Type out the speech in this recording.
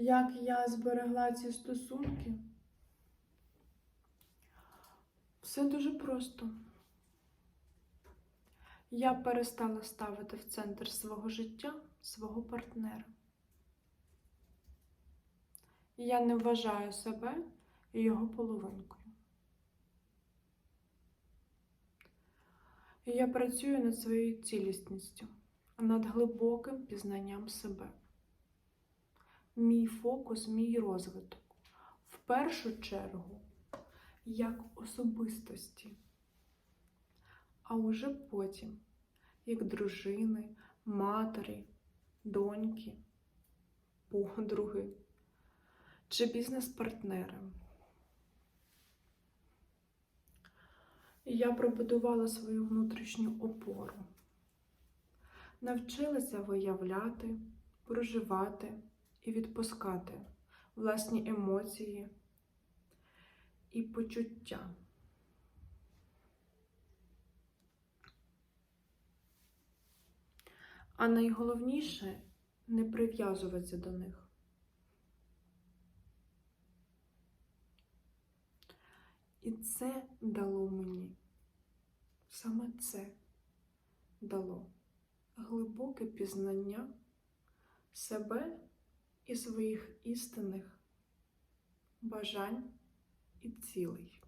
Як я зберегла ці стосунки? Все дуже просто. Я перестала ставити в центр свого життя свого партнера. Я не вважаю себе його половинкою. Я працюю над своєю цілісністю, над глибоким пізнанням себе. Мій фокус, мій розвиток. В першу чергу, як особистості, а уже потім, як дружини, матері, доньки, подруги чи бізнес-партнери. Я пробудувала свою внутрішню опору, навчилася виявляти, проживати і відпускати власні емоції і почуття. А найголовніше не прив'язуватися до них. І це дало мені, саме це дало глибоке пізнання себе і своїх істинних бажань і цілей.